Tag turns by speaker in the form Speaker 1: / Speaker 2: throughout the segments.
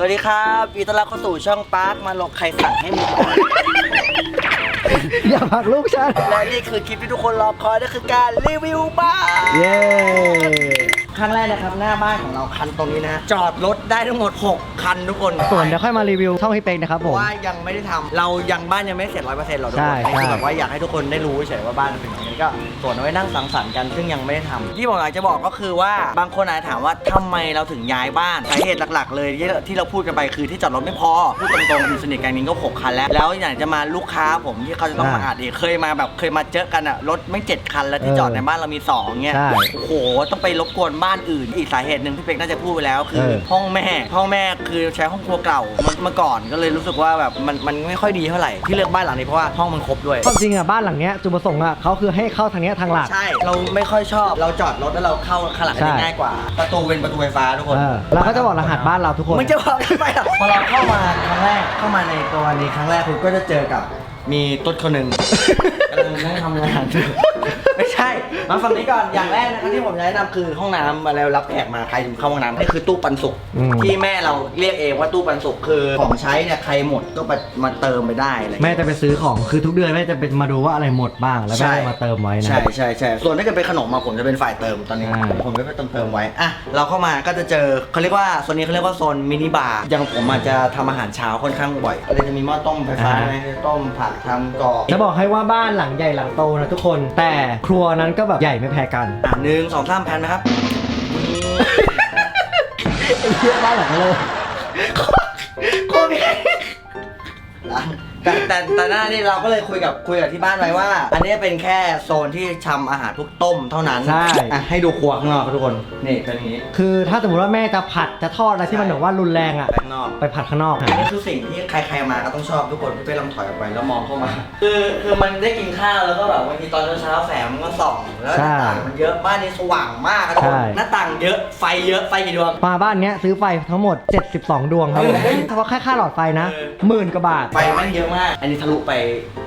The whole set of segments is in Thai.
Speaker 1: สวัสดีครับยินดีต้อนรับเข้าสู่ช่องปาร์คมาหลอกใครสั่งให้มึงก่อน
Speaker 2: อย่าผลักลูกฉัน
Speaker 1: และนี่คือคลิปที่ทุกคนรอคอยนั่นคือการรีวิวบ้าน
Speaker 2: เย้
Speaker 1: ครั้งแรกนะครับหน้าบ้านของเราคันตรงนี้นะ จอดรถได้ทั้งหมด 6 คันทุกคน
Speaker 2: ส่วนเดี๋ยวค่อยมารีวิวช่องพี่เป็กนะครับ
Speaker 1: เพ
Speaker 2: ผม
Speaker 1: ราะว่ายังไม่ได้ทำเรายังบ้านยังไม่เสร็จร้อยเปอร์เซ็นต์หรอกทุก
Speaker 2: ใช่
Speaker 1: คนนี่คือ
Speaker 2: ใช่
Speaker 1: แบบว่าอยากให้ทุกคนได้รู้เฉยๆว่าบ้านมันเป็นยังไง ก็ส่วนเอาไว้นั่งสังสรรค์กันซึ่งยังไม่ได้ทำที่ผมอยากจะบอกก็คือว่าบางคนอาจจะถามว่าทำไมเราถึงย้ายบ้านสาเหตุหลัก ๆ เลยที่ที่เราพูดกันไปคือที่จอดรถไม่พอพูดตรงๆคือสนิทกันนี้ก็หกคันแล้ว แล้วอยากจะมาลูกค้าผมที่เขาจะต้องมาอัดเองเคยมาแบบเคยมาเจอกันอะรถไม่เจ็ดคันแล้วที่จอดในบ้านเรามีสองเงี้ย
Speaker 2: ใช่
Speaker 1: โอ้โหต้องไปรบกวนบ้านอื่น อีกสาเหตุหนึ่งที่เป็กน่าจะพูดไปแล้วคือ
Speaker 2: เออ
Speaker 1: ห้องแม่ห้องแม่คือใช้ห้องครัวเก่าเมื่อเมื่อก่อนก็เลยรู้สึกว่าแบบมันมันไม่ค่อยดีเท่าไหร่ที่เลือกบ้านหลังนี้เพราะว่าห้องมันครบด้วย
Speaker 2: ความจริงอะบ้านหลังเนี้ยจุดประสงค์อะเขาคือให้เข้าทางเนี้ยทางหลัก
Speaker 1: ใช่ เราไม่ค่อยชอบ เราจอดรถแล้วเราเข้าข้างหลัง
Speaker 2: ใช่
Speaker 1: ได้ง่ายกว่า ประตูเป็นประตูไฟฟ้าทุกคน
Speaker 2: เออเราก็จะบอกรหัสบ้านเราทุกคน
Speaker 1: มันจะบอกทำไมอะพอเราเข้ามาครั้งแรก เข้ามาในตัวนี้ครั้งแรกคุณก็จะเจอกับ มีตุ๊ดคนหนึ่งกำลังนั่งทำงานอยู่ไม่ ใช่ มาฝั่งนี้ก่อน อย่างแรกนะครับที่ผมจะแนะนำคือห้องน้ำมาแล้วรับแขกมาใครถึงเข้าห้องน้ำนี่คือตู้ปันสุก
Speaker 2: อืม
Speaker 1: ที่แม่เราเรียกเองว่าตู้ปันสุกคือของใช้เนี่ยใครหมดก็มามาเติมไปได้อะไรอย่าง
Speaker 2: แม่
Speaker 1: เงี้ย
Speaker 2: จะไปซื้อของคือทุกเดือนแม่จะเป็นมาดูว่าอะไรหมดบ้างแล้วแม่
Speaker 1: ใช่
Speaker 2: จะมาเติมไว้นะ
Speaker 1: ใช่ใช่ใช่ส่วนถ้าเกิดเป็นขนมมาผมจะเป็นฝ่ายเติมตอนนี้
Speaker 2: อ่า
Speaker 1: ผมจะไปเติมเติมไว้อะเราเข้ามาก็จะเจอเขาเรียกว่าโซนนี้เขาเรียกว่าโซนมินิบาร์อย่างผมอาจจะทำอาหารเช้าค่อนข้างบ่อยอะไรจะมีหม้อต้มไฟฟ้าไหมต้มผักทำกรอบ
Speaker 2: จะบอกให้ว่าบ้านหลังใหญ่หลังโตนะทุกคน แต่ครัวนั้นก็แบบใหญ่ไม่แพ้กัน
Speaker 1: อะหนึ่งสองสามแพนไหมครับ
Speaker 2: เยอะบ้านหลังเลย
Speaker 1: โคตรแต่แต่แต่หน้านี่เราก็เลยคุยกับคุยกับที่บ้านไว้ว่า อันนี้เป็นแค่โซนที่ทำอาหารพวกต้มเท่านั้น
Speaker 2: ใช่
Speaker 1: อะให้ดูครัวข้างนอกครับทุกคนนี่เป็นอย่างนี้
Speaker 2: คือถ้าสมมติว่าแม่จะผัดจะทอดอะไรที่มันแบบว่ารุนแรงอะ
Speaker 1: ข้างนอก
Speaker 2: ไปผัดข้างนอก
Speaker 1: อันนี้คือสิ่งที่ใครๆมาก็ต้องชอบทุกคนพี่เป้ลองถอยออกไปแล้วมองเข้ามา คือคือมันได้กินข้าวแล้วก็แบบบางทีตอนเช้าๆแสงมันก็ส่องแล้วห
Speaker 2: ใช่
Speaker 1: น้าต่างมันเยอะบ้านนี้สว่างมากอะทุกคน
Speaker 2: ใช่
Speaker 1: หน้าต่างเยอะไฟเยอะไฟกี่ดวง
Speaker 2: มาบ้านเนี้ยซื้อไฟทั้งหมด 72 ดวงครับผม
Speaker 1: เออ
Speaker 2: เฉพาะแค่ค่าหลอดไฟนะ
Speaker 1: เออ
Speaker 2: หมื่นกว่าบาท
Speaker 1: ไฟแม่งเยอะมาก อันนี้ทะลุไป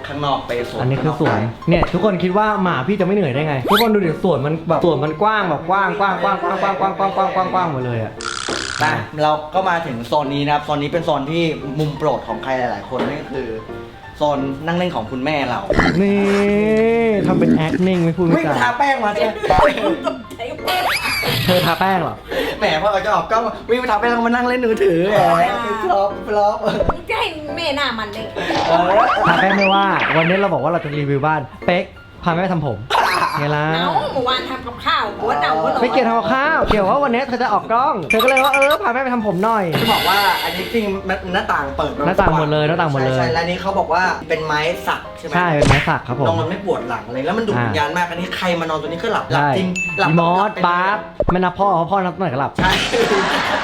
Speaker 1: ข้างนอกไปสวน
Speaker 2: อันนี้คือสวน
Speaker 1: ข้างก
Speaker 2: เนี่ย ทุกคนคิดว่าหมาพี่จะไม่เหนื่อยได้ไง ทุกคนดูดิสวนมันแบบสวนมันกว้างแบบกว้างกว้างกว้างกว้างกว้างกว้างกว้างกว้างกว้างกว้างหมดเลยอะ
Speaker 1: ไปเราก็มาถึงโซนนี้นะครับโซนนี้เป็นโซนที่มุมโปรดของใครหลาย ๆ คนนั่นก็คือโซนนั่งเล่นของคุณแม่เรา
Speaker 2: นี่ทำเป็น acting ไม่พูดไม่
Speaker 1: วิ่งทา
Speaker 2: จา
Speaker 1: แป้งมาใช่ไหม
Speaker 2: เธอทาแป้งเหรอ
Speaker 1: แหมพอเราจะออกกล้องวิ่งไปทาแป้งแล้วก็มานั่งเล่นมือถือแหมฟลอปฟลอป
Speaker 3: มึงจะให้แม่หน้ามันเลย
Speaker 1: เออ
Speaker 2: ทาแป้งไม่ว่า วันนี้เราบอกว่าเราจะรีวิวบ้าน เป๊กพาแม่ไปทำผม ไงล่ะ
Speaker 3: เนาเมื่อวานทำกับข้าวหัวเน่าหัวหนอน
Speaker 2: ไม่เกี่ยวทำกับข้าว เกี่ยวว่าวันนี้เธอจะออกกล้อง เธอก็เลยว่าเออพาแม่ไปทำผมหน่อย
Speaker 1: ที่บอกว่าอันนี้จริงหน้าต่างเปิด
Speaker 2: หน้าต่างหมดเลยหน้าต่างหมดเลย
Speaker 1: ใช่ใช่แล้วนี้เขาบอกว่าเป็นไม้สักใช่ไหม
Speaker 2: ใช่เป็นไม้สักครับผม
Speaker 1: นอนไม่ปวดหลังอะไรแล้วมันดูด
Speaker 2: อ่า
Speaker 1: วิญญาณมากอันนี้ใครมานอนตัวนี้ก็หลับหลับ
Speaker 2: ใช่
Speaker 1: จริงหลับ
Speaker 2: อีมอส
Speaker 1: หลัเป็น
Speaker 2: บาสไม่นับพ่อเพราะพ่อนับตั้งแต่หลับ
Speaker 1: ใช่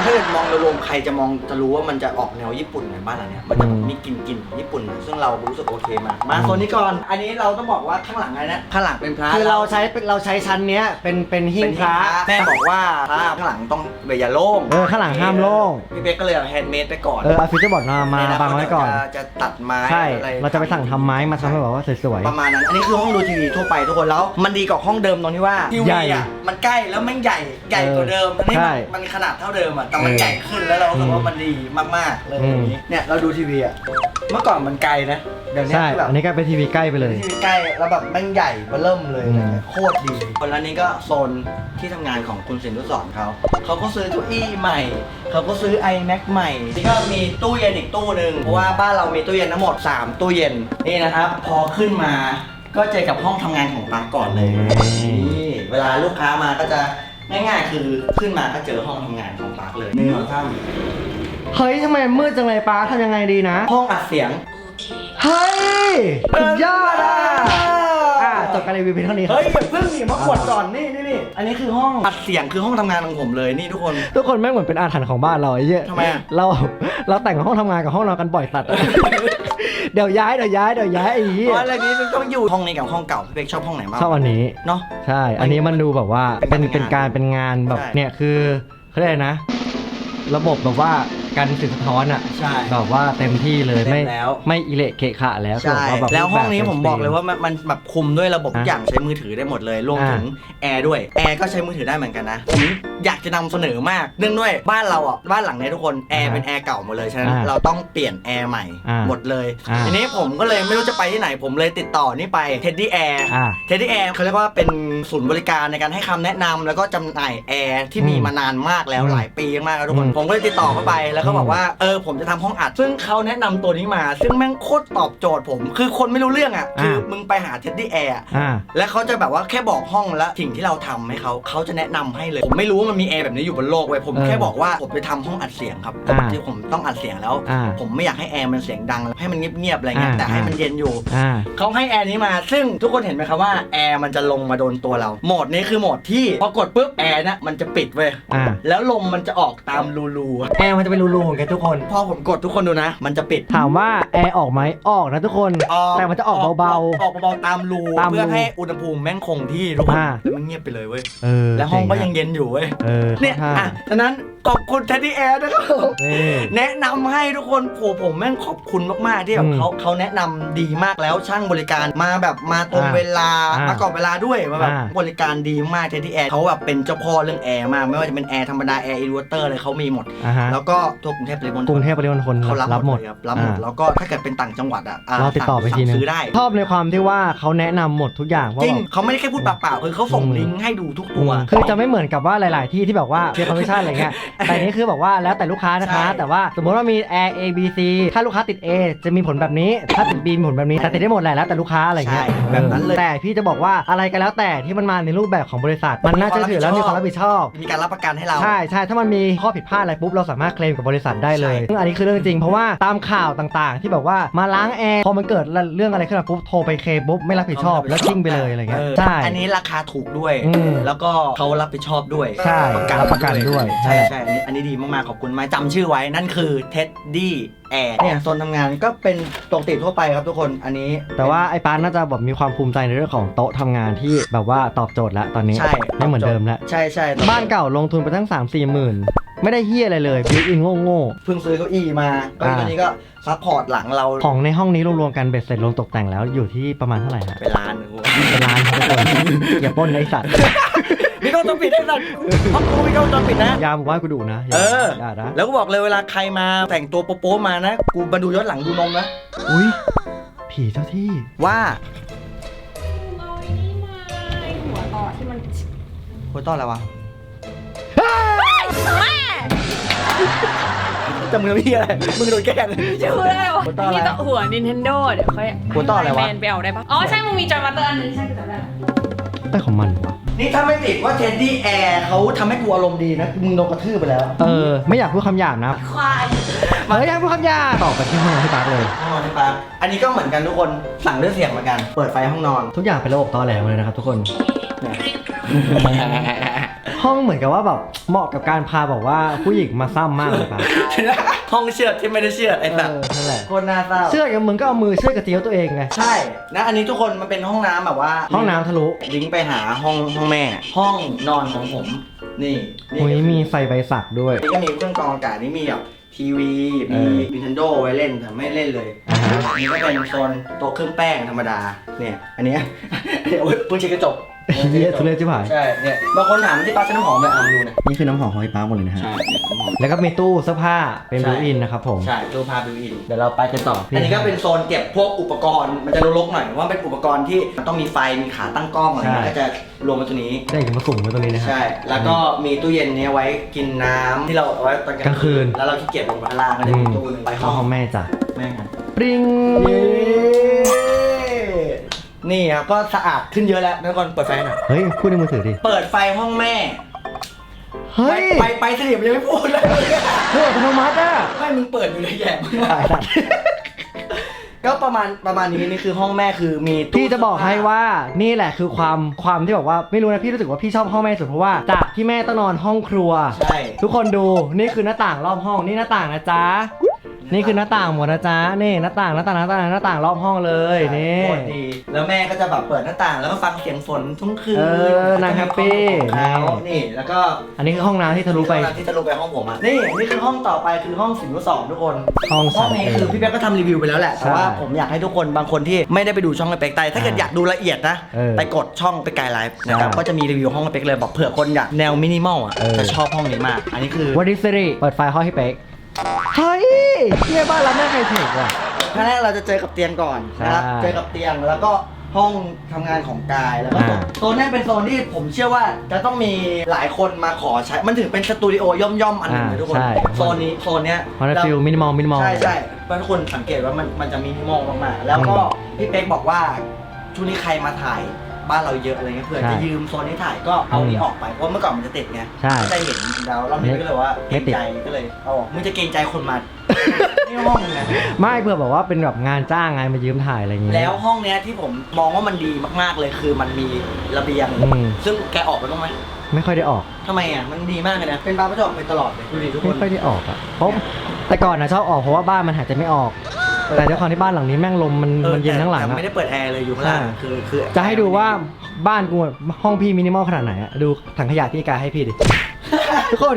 Speaker 1: ถ้าเกิดมองโดยรวมใครจะมองจะรู้ว่ามันจะออกแนวญี่ปุ่นในบ้านเราเนี่ยมันจะ
Speaker 2: อืม
Speaker 1: มีกลิ่นกลิ่นญี่ปุ่น ซึ่งเรารู้สึกโอเคมากมา
Speaker 2: อืม
Speaker 1: โซนนี้ก่อนอันนี้เราต้องบอกว่าข้างหลังอะไรนะข้างหลังเป็นพระ
Speaker 2: คือเราใช้เป็นเราใช้ชั้นเนี้ยเป็นเป็นหิ้
Speaker 1: เป็
Speaker 2: ง
Speaker 1: น
Speaker 2: พระ
Speaker 1: แม่บอกว่าพระข้างหลังต้องเบยาโล่ง
Speaker 2: เออข้างหลังห้ามโล่ง
Speaker 1: พี่เป๊กก็เลยแฮนด์เมดไปก่อน
Speaker 2: เออเอาฟิวเจอร์บอร์ดมามา
Speaker 1: ในอนาคต
Speaker 2: บังไว้ก่อน
Speaker 1: จะจะตัดไม้
Speaker 2: ใช่
Speaker 1: อะไร
Speaker 2: เราจะไปสั่งทำไม้มาทำให้แบบว่าสวย
Speaker 1: ประมาณนั้นอันนี้คือห้องดูทีวีทั่วไปทุกคนแล้ว มันดีกว่าห้องเดิมตรงที่ว่าที
Speaker 2: ใหญ่
Speaker 1: วีอะมันใกล้แล้วมันใหญ่ใหญ่กว่าเดิมอันนี้
Speaker 2: ใช่
Speaker 1: มันมันขนาดเท่าเดิมอะแต่มัน
Speaker 2: เออ
Speaker 1: ใหญ่ขึ้นแล้วเรารู้สึกว่า
Speaker 2: อืม
Speaker 1: มันดีมากๆเลย
Speaker 2: อืม
Speaker 1: อย่างนี้เนี่ยเราดูทีวีอะเมื่อก่อนมันไกลนะเดี๋ยว
Speaker 2: ๆ
Speaker 1: นี้
Speaker 2: ใช่
Speaker 1: คือแบบ
Speaker 2: อันนี้ก็เป็นทีวีใกล้ไปเลย
Speaker 1: ทีวีใกล้แล้วแบบมันใหญ่เบอเริ่มเลย
Speaker 2: อืม
Speaker 1: โคตรดีคนละนี้ก็โซนที่ทำงานของคุณสินทุสอนเขา เขาก็ซื้อเก้าอี้ใหม่ เขาก็ซื้อ iMac ใหม่นี่ก็มีตู้เย็นอีกตู้หนึ่งเพราะว่าบ้านเรามีตู้เย็นทั้งหมด 3 ตู้เย็นนี่นะครับ พอขึ้นมาก็เจอกับห้องทำงานของตาก่อนเลย
Speaker 2: นี่
Speaker 1: นี่เวลาลูกค้ามาก็จะง่ายๆคือขึ้นมาก็เจอห้องทำงานของปาร์คเลยหนึ่งสองสาม
Speaker 2: เฮ้ยทำไมมืดจังเลยป้าทำยังไงดีนะ
Speaker 1: ห้องอัดเสียง
Speaker 2: เฮ้ยสุดยอดอะอะจบการรีวิวเพียงเท่านี้ครับ
Speaker 1: เฮ้ยอย่าเพิ่งนี่มาขวดก่อนนี่นี่นี่อันนี้คือห้องอัดเสียงคือห้องทำงานของผมเลยนี่ทุกคน
Speaker 2: ทุกคนแม่งเหมือนเป็นอาถรรพ์ของบ้านเราไอ้เหี้ย
Speaker 1: ทำไมอะ
Speaker 2: เรา เราแต่งห้องทำงานกับห้องนอนกันบ่อยสัตว์ เดี๋ยวย้ายเดี๋ยวย้ายเดี๋ยวย้ายไอ้เหี้
Speaker 1: เพ
Speaker 2: ย
Speaker 1: ราะอะไรนี้มันต้องอยู่ห้องนี้กับห้องเก่าพี่เป๊กชอบห้องไหนมาก
Speaker 2: ชอบอันนี้
Speaker 1: เนาะ
Speaker 2: ใช่ อันนี้มันดูแบบว่า
Speaker 1: เป็
Speaker 2: เป็น
Speaker 1: น
Speaker 2: เป็น
Speaker 1: งาน
Speaker 2: การเป็นงานแบบ
Speaker 1: ใช่
Speaker 2: เนี่ยคือเขาเรียกอะไรนะ ระบบแบบว่า กันสิ่งสะท้อนอะ
Speaker 1: ใช่
Speaker 2: แบบว่าเต็มที่เลยไม่
Speaker 1: เต็มแล้ว
Speaker 2: ไม่อิเละเกะขะแล้ว
Speaker 1: ใช่
Speaker 2: บบาบบ
Speaker 1: แล้วห้องนี้
Speaker 2: รูป
Speaker 1: ผมบอกเลยว่ามันมันแบบคุมด้วยระบบทุกอย่างใช้มือถือได้หมดเลยรวมถึงแอร์ด้วยแอร์ก็ใช้มือถือได้เหมือนกันนะผมอยากจะนำเสนอมากเนื่องด้วยบ้านเราอะบ้านหลังเนี้ยทุกคนแอร์เป็นแอร์เก่าหมดเลยฉะนั้น
Speaker 2: อ่า
Speaker 1: เราต้องเปลี่ยนแอร์ใหม่
Speaker 2: อ่า
Speaker 1: หมดเลย
Speaker 2: อ่า
Speaker 1: ทีนี้ผมก็เลยไม่รู้จะไปที่ไหนผมเลยติดต่อนี่ไปเท็ดดี้แอร์
Speaker 2: อ่า
Speaker 1: เท็ดดี้แอร์เขาเรียกว่าเป็นศูนย์บริการในการให้คำแนะนำแล้วก็จำหน่ายแอร์ที่มี
Speaker 2: อืม
Speaker 1: มานานมากแล้ว
Speaker 2: อืม
Speaker 1: หลายปีมากแล้วทุกคน
Speaker 2: อืม
Speaker 1: ผมก็เลยติดต่อเข้าไปแล้วก็บอ
Speaker 2: อื
Speaker 1: ก
Speaker 2: ม
Speaker 1: ว่าเออผมจะทำห้องอัด ซึ่งเขาแนะนำตัวนี้มา ซึ่งแม่งโคตรตอบโจทย์ผม คือคนไม่รู้เรื่องอะคือมึงไปหาเท็ดดี้แอร์
Speaker 2: อ่า
Speaker 1: แล้วเขาจะแบบว่าแค่บอกห้องและสิ่งที่เราทำให้เขาเขาจะแนะนำให้เลย ผมไม่รู้ว่ามันมีแอร์แบบนี้อยู่บนโลกเว้ยผม
Speaker 2: เออ
Speaker 1: แค่บอกว่าผมไปทำห้องอัดเสียงครับผม
Speaker 2: อ่า
Speaker 1: ที่ผมต้องอัดเสียงแล้ว
Speaker 2: อ่า
Speaker 1: ผมไม่อยากให้แอร์มันเสียงดังให้มันเงียบๆอะไรเงี้ย
Speaker 2: อ่า
Speaker 1: แต่ให้มันเย็นอยู่
Speaker 2: อ่า
Speaker 1: เขาให้แอร์นี้มา ซึ่งทุกคนเห็นไหมครับว่าแอร์มันจะลงมาโดนตัวเราโหมดนี้คือโหมดที่พอกดปุ๊บแอร์เนี่ยมันจะปิดเว้ย
Speaker 2: อ่า
Speaker 1: แล้วลมมันจะออกตามรูรูๆอะ
Speaker 2: แอร์มันจะเป็นรูๆของแกทุกคน
Speaker 1: พอผมกดทุกคนดูนะ มันจะปิด
Speaker 2: ถามว่าแอร์ออกไหมออกนะทุกคนแต่มันจะออกเบา
Speaker 1: ๆออกเบาๆตามรู
Speaker 2: ตามรู
Speaker 1: เพื่อให้อุณหภูมิแม่งคงที่ทุกคน
Speaker 2: อ่า
Speaker 1: แล้วมันเงียบไปเลยเว้ย
Speaker 2: ๆเออ
Speaker 1: แล้วห้องก็
Speaker 2: เจ๋ะ
Speaker 1: ยังเย็นอยู่เว้ย
Speaker 2: เออ
Speaker 1: เนี่ย
Speaker 2: ข้า
Speaker 1: อะ ดังนั้นขอบคุณเทดดี้แอร์นะครับผม
Speaker 2: นี่
Speaker 1: แนะนำให้ทุกคนโหผมแม่งขอบคุณมากๆที่แบ
Speaker 2: อื
Speaker 1: บ
Speaker 2: ม
Speaker 1: เขาเขาแนะนำดีมากแล้วช่างบริการมาแบบมาตรง
Speaker 2: อ่า
Speaker 1: เวลา
Speaker 2: อ่าม
Speaker 1: มาก่อนเวลาด้วยมาแบบ
Speaker 2: อ่า
Speaker 1: บริการดีมากเทดดี้แอร์เขาแบบเป็นเจ้าพ่อเรื่องแอร์มากไม่ว่าจะเป็นแอร์ธรรมดาแอร์อินเวอร์เตอร์อะไรเขามีหมด
Speaker 2: อ่าฮะ
Speaker 1: แล้วก็ตัวกรุงเทพปริมณฑล
Speaker 2: กรุงเทพปริมณฑล
Speaker 1: เขารับ
Speaker 2: รับ
Speaker 1: ห
Speaker 2: ห
Speaker 1: ม
Speaker 2: ม
Speaker 1: ด
Speaker 2: ด
Speaker 1: เลยครับรับหมด
Speaker 2: อ่า
Speaker 1: แล้วก็ถ้าเกิดเป็นต่างจังหวัดอะอ่
Speaker 2: เราติดต่อไปทีนึง
Speaker 1: สั่ซื้อได้
Speaker 2: ชอบในความที่ว่าเขาแนะนำหมดทุกอย่างว่า
Speaker 1: จริง
Speaker 2: แบบ
Speaker 1: เขาไม่ได้แค่พูดเปล่าๆคือเขาส่ง
Speaker 2: อืม
Speaker 1: ลิงก์ให้ดูทุกตัว
Speaker 2: คือจะไม่เหมือนกับว่าหลาย ๆ ที่ที่แบบว่าเชียร์คอมมิชชั่นอะไรเงี้ยแต่อันนี้คือแบบว่าแล้วแต่ลูกค้านะคะ
Speaker 1: ใช่
Speaker 2: แต่ว่าสมมติว่ามี Air A B C ถ้าลูกค้าติด A จะมีผลแบบนี้ ถ้าติด B มีผลแบบนี้ แต่ติดได้หมดแหละแล้วแต่ลูกค้าอะไรเงี้ย
Speaker 1: ใช่แบบนั้นเลย
Speaker 2: แต่พี่จะบอกว่าอะไรก็แล้วแต่ที่มันมาในรูปแบบของบริษัท มันน่าเชื่อถือแล้วมีความรับผิดชอบ
Speaker 1: มีการรับประกันให้เรา
Speaker 2: ใช่ใช่ถ้ามันมีข้อผิดพลาดอะไรปุ๊บเราสามารถเคลมกับบริษัทได้เลย
Speaker 1: ใช่
Speaker 2: ซึ่งอันนี้คือเรื่องจริงเพราะว่าตามข่าวต่างๆ ที่แบบว่ามาล้างแอร์พอมันเกิดเรื่องอะไรขึ้นมาปุ๊บโทรไปเคลมปุ๊บไม่รับผิดชอบแล้วทิ้งไปเลยอะไรเงี้ยใช่
Speaker 1: อันนี้ราคาถูกด้วย
Speaker 2: อืม
Speaker 1: แล้วก็เขารับผิดชอบด้วย
Speaker 2: ใช่รับประกันด้วย
Speaker 1: ใช่
Speaker 2: ใช่
Speaker 1: ใช่อันนี้อันนี้ดีมากๆขอบคุณมากจำชื่อไว้นั่นคือเท็ดดี้แอร์เนี่ยโซนทำงานก็เป็นปกติทั่วไปครับทุกคนอันนี้
Speaker 2: แต่ว่าไอ้ปานน่าจะแบบมีความภูมิใจในเรื่องของโต๊ะทำงานที่แบบว่าตอบโจทย์แล้วตอนนี้
Speaker 1: ใช่
Speaker 2: ไม่เหมือนเดิมแล้ว
Speaker 1: ใช่ใช่
Speaker 2: บ้านเก่าลงทุนไปทั้ง 3 4หมื่นไม่ได้เฮียอะไรเลยบิวอินโง่
Speaker 1: เพิ่งซื้อเก้าอี้มาเก้าอี้
Speaker 2: อ่า
Speaker 1: ตัวนี้ก็ซัพพอร์ตหลังเรา
Speaker 2: ๆของในห้องนี้รวมๆกันเบ็ดเสร็จลงตกแต่งแล้วอยู่ที่ประมาณเท่าไหร่ฮะ
Speaker 1: เป็นล้านหนึง
Speaker 2: เป็นล้านครับทุกคนอย่าปล้นไอ้สัตว์
Speaker 1: มีกล้องจอปิดได้สัตว์ห้องกูมีกล้องจอปิดนะ
Speaker 2: ยามบอกว่ากูดุนะย่า
Speaker 1: เออ
Speaker 2: อย่านะ
Speaker 1: แล้วก็บอกเลยเวลาใครมาแต่งตัวโป๊ะๆมานะ กูมาดูย้อนหลังดูนมนะ
Speaker 2: อุ้ยผีเจ้าที่
Speaker 1: ว่า
Speaker 3: เอาไอ้นี่มาไอ้หัวต่อที่มัน
Speaker 1: โคต้ออะไรวะ
Speaker 3: แม่
Speaker 1: จำมึงพี่อะไร มึงโดนแกล้ง
Speaker 3: ชื่ออะไรวะ
Speaker 1: หัวต่ออะไร
Speaker 3: นี่ต่อหัว Nintendo เดี๋ยวค่อย
Speaker 1: หัวต่ออะไรวะ
Speaker 3: แมนไปเอาได้ปะอ๋อ ใช่มึงมีจอยมาเตอร์อันนึงใช่กูจำได้ละ
Speaker 2: แต่ของมันวะ
Speaker 1: นี่ถ้าไม่ติดว่าเทดดี้แอร์เขาทำให้กูอารมณ์ดีนะ มึงโดนกระทืบไปแล้ว
Speaker 2: เออ ไม่อยากพูดคำหยาบนะ
Speaker 3: ควาย
Speaker 2: เฮ้ยอยากพูดคำหยาบต่อไปที่ห้องนอนที่ปาร์คเลย
Speaker 1: ห้องนอนที่ปาอันนี้ก็เหมือนกันทุกคนสั่งด้วยเสียงเหมือนกัน เปิดไฟห้องนอน
Speaker 2: ทุกอย่างเป็นระบบตอแหลหมดเลยนะครับทุกคน
Speaker 1: เนี่ย
Speaker 2: ห้องเหมือนกับว่าแบบเหมาะกับการพาแบบว่าผู้หญิงมาซ้ำมากเลยปะ
Speaker 1: ห้องเชือดที่ไม่ได้เชือดไอ้
Speaker 2: เอ
Speaker 1: สัต
Speaker 2: อ
Speaker 1: ว์
Speaker 2: นั่นแหละ
Speaker 1: โคตรน่าเศร้า
Speaker 2: เสื้อกับมึงก็เอามือเสื้อกับเจียวตัวเองไง
Speaker 1: ใช่นะอันนี้ทุกคนมันเป็นห้องน้ำแบบว่า
Speaker 2: ห้องน้ำทะลุ
Speaker 1: ลิงก์ไปหาห้องห้องแม่ ห้องนอนของผม นี่นี่
Speaker 2: อุ้ย
Speaker 1: ก็คือ
Speaker 2: มีไฟใบสักด้วย
Speaker 1: นี่ก็มีเครื่องกรองอากาศนี่มีแบบทีวี
Speaker 2: เอ
Speaker 1: มี
Speaker 2: อ
Speaker 1: Nintendo ไว้เล่นแต่ไม่เล่นเลย
Speaker 2: อ่าฮะ
Speaker 1: อันนี้ก็เป็นโซนโต๊ะเครื่องแป้งธรรมดา เนี่ย อันเนี้ย เดี๋ยวเพิ่งเช็ดกระจก
Speaker 2: เฮียทุเรศจิ๋วหาย
Speaker 1: ใช่เนี่ยบางคนถามที่ป้าใช้น้ำหอมเลยอะมาดูหนะ
Speaker 2: นี่คือน้ำหอมของไอ้ปาร์คหมดเลยนะฮะ
Speaker 1: ใช่เนี่ยน้ำหอม
Speaker 2: แล้วก็มีตู้เสื้อผ้าเป็น
Speaker 1: ใช่
Speaker 2: บิวอินนะครับผม
Speaker 1: ใช่ตู้พาบิวอินเดี๋ยวเราไปกันต่อ อันนี้ก็เป็นโซนเก็บพวกอุปกรณ์ มันจะรกๆหน่อยว่าเป็นอุปกรณ์ที่มันต้องมีไฟมีขาตั้งกล้องอะไรเงี้ย
Speaker 2: ใช่
Speaker 1: ก็จะรวมมาตัวนี้
Speaker 2: ได้ถึงมาสุ่มไว้ตรงนี้นะฮะ
Speaker 1: ใช่ แล้วก็มีตู้เย็นเนี้ยไว้กินน้ำที่เราเอาไว้ตอน
Speaker 2: กลางคืน
Speaker 1: แล้วเราขี้เกียจลงไปข้างล่างก็จะ
Speaker 2: อื
Speaker 1: มี
Speaker 2: ม
Speaker 1: ตู้หนึงไป
Speaker 2: เข้า
Speaker 1: ห้
Speaker 2: ห้
Speaker 1: อ
Speaker 2: องงแม่จ้ะ
Speaker 1: แม่กัน
Speaker 2: ปริง
Speaker 1: นี่ครับก็สะอาดขึ้นเยอะแล้วทุกคนเปิดไฟหน่อย
Speaker 2: เฮ้ยพูดในมือถือดิ
Speaker 1: เปิดไฟห้องแม่
Speaker 2: เฮ้ย
Speaker 1: ไปไปไปเสียบยังไม่พูดเลย
Speaker 2: เรื่องอัตโนมัติอะ
Speaker 1: ไม่มึงเปิดอยู่เลยแย่มึง
Speaker 2: ตายละ
Speaker 1: ก็ประมาณประมาณนี้นี่คือห้องแม่คือมีตู้
Speaker 2: พี่จะบอกให้ว่านี่แหละคือความความที่แบบว่าไม่รู้นะพี่รู้สึกว่าพี่ชอบห้องแม่สุดเพราะว่าจากที่แม่ต้องนอนห้องครัว
Speaker 1: ใช่
Speaker 2: ทุกคนดูนี่คือหน้าต่างรอบห้องนี่หน้าต่างนะจ๊ะ นี่คือหน้าต่างหมดนะจ๊ะนี่หน้าต่างหน้าต่างหน้าต่างหน้าต่างรอบห้องเลยนี่
Speaker 1: โคตรดี แล้วแม่ก็จะแบบเปิดหน้าต่างแล้วก็ฟังเสียงฝนทุกคืน
Speaker 2: เออนางแฮปปี้
Speaker 1: ของเขานี่แล้วก็
Speaker 2: อันนี้คือห้องน้ำที่ทะลุไป
Speaker 1: ที่ทะลุไปห้องผมอะนี่นี่คือห้องต่อไปคือห้องสิงห์สองทุกคน
Speaker 2: ห้อง
Speaker 1: ห้อง
Speaker 2: สาม
Speaker 1: นี้
Speaker 2: เอ
Speaker 1: คือพี่เป๊กก็ทำรีวิวไปแล้วแหละแต่ว่า
Speaker 2: ใช่
Speaker 1: ผมอยากให้ทุกคนบางคนที่ไม่ได้ไปดูช่องไอเป็กไตถ้าเกิด
Speaker 2: อ่า
Speaker 1: อยากดูละเอียดนะ
Speaker 2: เออ
Speaker 1: ไปกดช่องไปไกลไลฟ์นะครับ
Speaker 2: ใช่
Speaker 1: ก็จะมีรีวิวห้องไอเป็กเลยบอกเผื่อคนอยากแนวมินิมอลอะ
Speaker 2: เออ
Speaker 1: จะชอบห้องนี้มาก อันนี้คือ
Speaker 2: วันดิสรีเปิดไฟห้องให้เป๊ก เฮ้ยเนี่ยบ้านเราไม่ใครเทคว่ะ
Speaker 1: ครั้งแรกเราจะเจอกับเตียงก่อนนะครับ
Speaker 2: ใช่
Speaker 1: เจอกับเตียงแล้วก็ห้องทำงานของกายแล้วก็โซน
Speaker 2: อ่า
Speaker 1: โซนนี้เป็นโซนที่ผมเชื่อว่าจะต้องมีหลายคนมาขอใช้ มันถือเป็นสตูดิโอย่อมๆอันหนึ่งเลยทุกคน
Speaker 2: ใช่
Speaker 1: โซนนี้โซนเนี้ย
Speaker 2: มันฟิลมินิมอลมินิมอล
Speaker 1: ใช่ใช่เพราะทุกคนสังเกตว่ามันมันจะมินิมอลมากๆแล้วก็
Speaker 2: อืม
Speaker 1: พี่เป๊กบอกว่าช่วงนี้ใครมาถ่าย บ้านเราเยอะอะไรเงี้ยเผื่อ
Speaker 2: ใช่
Speaker 1: จะยืมโซนนี้ถ่ายก็เอานี้
Speaker 2: อืม
Speaker 1: ออกไปเพราะเมื่อก่อนมันจะติดไง
Speaker 2: ใช่
Speaker 1: จะเห็นแล้วรอบนี้ก็เลยว่าเก
Speaker 2: ไม่
Speaker 1: รง
Speaker 2: ติด
Speaker 1: ใจก็เลยเอาออกมึงจะเกรงใจคนมา นี่ห้องไง
Speaker 2: ไม่เพื่อแบบว่าเป็นแบบงานจ้างไงมายืมถ่ายอะไรอย่างเงี้ย
Speaker 1: แล้วห้องเนี้ยที่ผมมองว่ามันดีมากๆเลยคือมันมีระเบียง
Speaker 2: อืม
Speaker 1: ซึ่งแกออกไปบ้างไหม
Speaker 2: ไม่ค่อยได้ออก
Speaker 1: ทำไมอะมันดีมากเลยนะเป็นบ้านประจอกไปตลอดเลยดูดิทุกค
Speaker 2: ไม่
Speaker 1: น
Speaker 2: ค่อยได้ออกอะเพราะแต่ก่อนนะชอบออกเพราะว่าบ้านมันหายใจไม่ออก แต่ด้วยความที่บ้านหลังนี้แม่งลมมัน
Speaker 1: ออ
Speaker 2: มันเย็นทั้งหลัง
Speaker 1: แต่
Speaker 2: อะ
Speaker 1: ไม่ได้เปิดแอร์เลยอยู่ข้างล่าง
Speaker 2: ใช่
Speaker 1: คือคือ
Speaker 2: จะให้ดูว่าบ้านกูอะห้องพี่มินิมอลขนาดไหนอะดูถังขยะที่กายให้พี่ดิทุกคน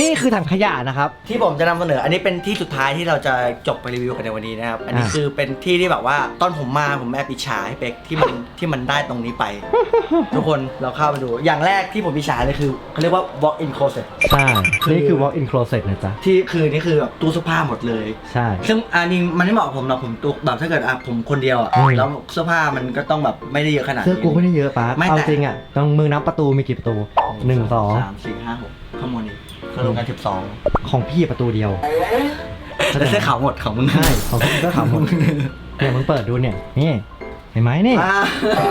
Speaker 2: นี่คือถังขยะนะครับ
Speaker 1: ที่ผมจะนำเสนอ อันนี้เป็นที่สุดท้ายที่เราจะจบไปรีวิวกันในวันนี้นะครับ อันนี้
Speaker 2: อ่า
Speaker 1: คือเป็นที่ที่แบบว่าตอนผมมาผมแอบอิจฉาให้เป็กที่มันที่มันได้ตรงนี้ไป ทุกคนเราเข้าไปดู อย่างแรกที่ผมอิจฉาเลยคือเขาเรียกว่า walk in closet
Speaker 2: ใช่
Speaker 1: คือ
Speaker 2: นี่คือ walk in closet นะจ๊ะ
Speaker 1: ที่คือนี่คือแบบตู้เสื้อผ้าหมดเลย
Speaker 2: ใช่
Speaker 1: ซึ่งอันนี้มันไม่เหมาะกับผมหรอกผมตุกแบบถ้าเกิดอะผมคนเดียวอะ
Speaker 2: อืม
Speaker 1: แล้วเสื้อผ้ามันก็ต้องแบบไม่ได้เยอะขนาด
Speaker 2: เสื้อ
Speaker 1: นี้
Speaker 2: กูไม่ได้เยอะป้า
Speaker 1: ไม่
Speaker 2: เอา
Speaker 1: แต่
Speaker 2: จริงอะต้องมือนับประตูมีกี่ประตูหนึ่งสอง
Speaker 1: สามสี่ห้าหกข้างบนอีกก็รวมกันสิบสอง
Speaker 2: ของพี่ประตูเดียว
Speaker 1: แต่เสื้อขาวหมดของมึง
Speaker 2: ใช่ของพี่เสื้อขาวหมดเนี่ยมึงเปิดดูเนี่ยนี่เห็นไหมนี่
Speaker 1: อ่า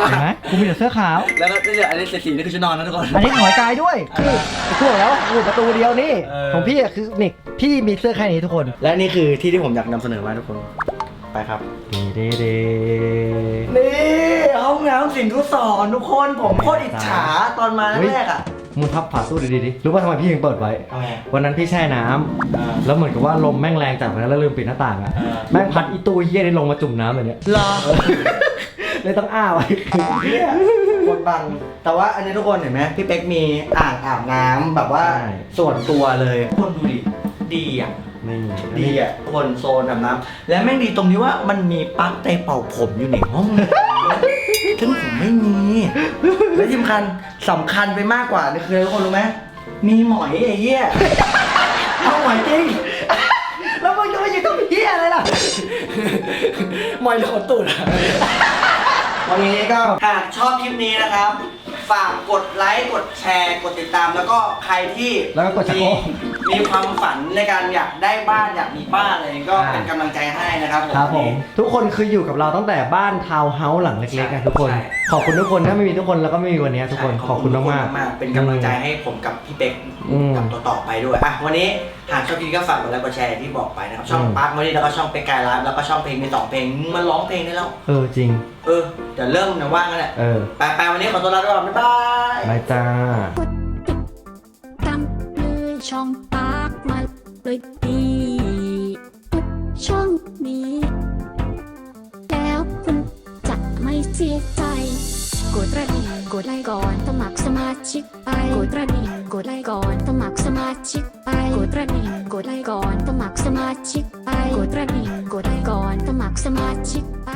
Speaker 2: เห็นไหมกูมีแต่เสื้อขาว
Speaker 1: แล้วก็เดี๋ยวอันนี้สีนี่คือชุดนอนนะทุกคน
Speaker 2: อันนี้หอยกายด้วยคือกูบอกแล้วกูประตูเดียวนี่
Speaker 1: เออ
Speaker 2: ของพี่อะคือนี่พี่มีเสื้อแค่นี้ทุกคน
Speaker 1: และนี่คือที่ที่ผมอยากนำเสนอมาทุกคนไปครับ
Speaker 2: เดเดเด
Speaker 1: นี่ห้องน้ำสินทุสอนทุกคนผมโคตรอิจฉาตอนมาแรกๆอะ
Speaker 2: มึงพับฝาตู้ดีๆดิรู้ป่ะทำไมพี่ถึงเปิดไว้
Speaker 1: ทำไม
Speaker 2: วันนั้นพี่แช่น้ำ
Speaker 1: อ่า
Speaker 2: แล้วเหมือนกับว่าลมแม่งแรงจัดวันนั้นแล้วลืมปิดหน้าต่างอะ
Speaker 1: เออ
Speaker 2: แม่งพัดอีตู้เฮี้ยนี่ลงมาจุ่มน้ำแบบเนี้ย
Speaker 1: รอ
Speaker 2: เลยต้องอ้าไว้
Speaker 1: เนี่ยโคตรบัง แต่ว่าอันนี้ทุกคนเห็นไหมพี่เป๊กมีอ่างอาบน้ำแบบว่า
Speaker 2: ใช่
Speaker 1: ส่วนตัวเลยทุกคนดูดิ ดีอะ
Speaker 2: นี่
Speaker 1: ดีอะทุกคนโซนอาบน้ำและแม่งดีตรงที่ว่ามันมีปลั๊กไตเป่าผมอยู่ในห้อง ซึ่งผมไม่มี และที่สำคัญสำคัญไปมากกว่านี่คือทุกคนรู้ไหมมีหมอยไอ้เหี้ยเอาหมอยจริง แล้วมึงจะมาอยู่ตรงเหี้ยอะไรล่ะ หมอยโดนตูดอะ วันนี้ก็หากชอบคลิปนี้นะครับ ฝากกดไลค์กดแชร์ กดติดตาม แล้วก็ใครที่
Speaker 2: แล้วก็กดชัก
Speaker 1: มี
Speaker 2: โครก
Speaker 1: มีความฝันในการอยากได้บ้านอยากมีบ้านอะไรก็
Speaker 2: อ่า
Speaker 1: เป็นกำลังใจให้นะครับ
Speaker 2: ครับผมทุกคนคืออยู่กับเราตั้งแต่บ้านทาวน์เฮาส์หลังเล็กๆนะทุกคน
Speaker 1: ใช่
Speaker 2: ขอบคุณทุกคนถ้าไม่มีทุกคนแล้วก็ไม่มีวันนี้ทุกคนขอบคุณมาก
Speaker 1: ๆเป็นกำลังใจให้ผมกับพี่เป๊ก
Speaker 2: อืม
Speaker 1: กับตัวต่อไปด้วยอะวันนี้หากชอบคลิปนี้ก็ฝากกดไลค์กดแชร์อย่างที่บอกไปนะครับช่อง
Speaker 2: อืม
Speaker 1: ปาร์คมาดีแล้วก็ช่องเป็กกายไลฟ์แล้วก็ช่องเพลงมีสองเพลงมึงมาร้องเพลงได้แล้ว
Speaker 2: เออจริง
Speaker 1: เออเดี๋ยวเริ่มนะว่างกันแหละ
Speaker 2: เออ
Speaker 1: ไปไปวันนี้ขอตัวลาไปก่อนบ๊ายบาย
Speaker 2: บายจ้า
Speaker 4: ตามเลยช่องปากมาเลยดีทุกช่องนี้ แล้วคุณจะไม่เสียใจ กดกระดิ่งกดไลค์ก่อนสมัครสมาชิกไปกดกระดิ่งกดไลค์ก่อนสมัครสมาชิกไปกดกระดิ่งกดไลค์ก่อนสมัครสมาชิกไปกดกระดิ่งกดไลค์ก่อนสมัครสมาชิกไป